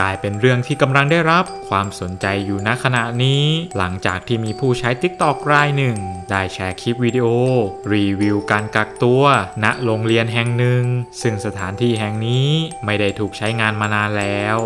กลายเป็นเรื่องที่กำลังได้รับความสนใจอยู่ณขณะนี้ หลังจากที่มีผู้ใช้ TikTok รายหนึ่ง ได้แชร์คลิปวิดีโอ รีวิวการกักตัว ณโรงเรียนแห่งหนึ่ง ซึ่งสถานที่แห่งนี้ไม่ได้ถูกใช้งานมานานแล้ว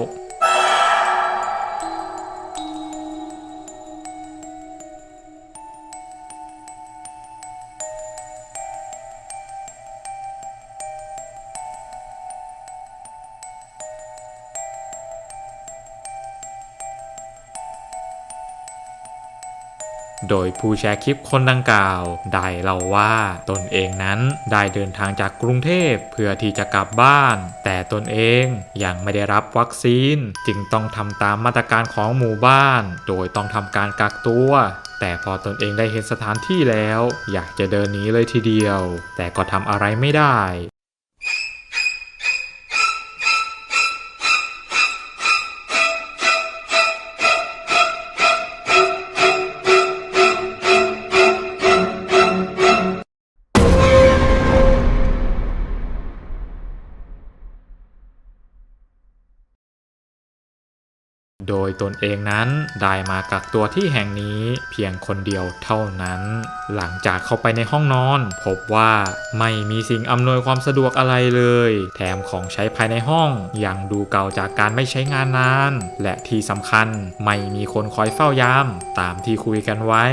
โดยผู้แชร์คลิปคนดังกล่าวได้เล่าว่าตนเองนั้นได้เดินทางจากกรุงเทพเพื่อที่จะกลับบ้าน แต่ตนเองยังไม่ได้รับวัคซีน จึงต้องทำตามมาตรการของหมู่บ้าน โดยต้องทำการกักตัวแต่พอตนเองได้เห็นสถานที่แล้ว อยากจะเดินหนีเลยทีเดียว แต่ก็ทำอะไรไม่ได้ โดยตนเองนั้นได้มากักตัวที่แห่งนี้เพียงคนเดียวเท่านั้น หลังจากเข้าไปในห้องนอน พบว่าไม่มีสิ่งอำนวยความสะดวกอะไรเลย แถมของใช้ภายในห้องยังดูเก่าจากการไม่ใช้งานนาน และที่สำคัญไม่มีคนคอยเฝ้ายาม ตามที่คุยกันไว้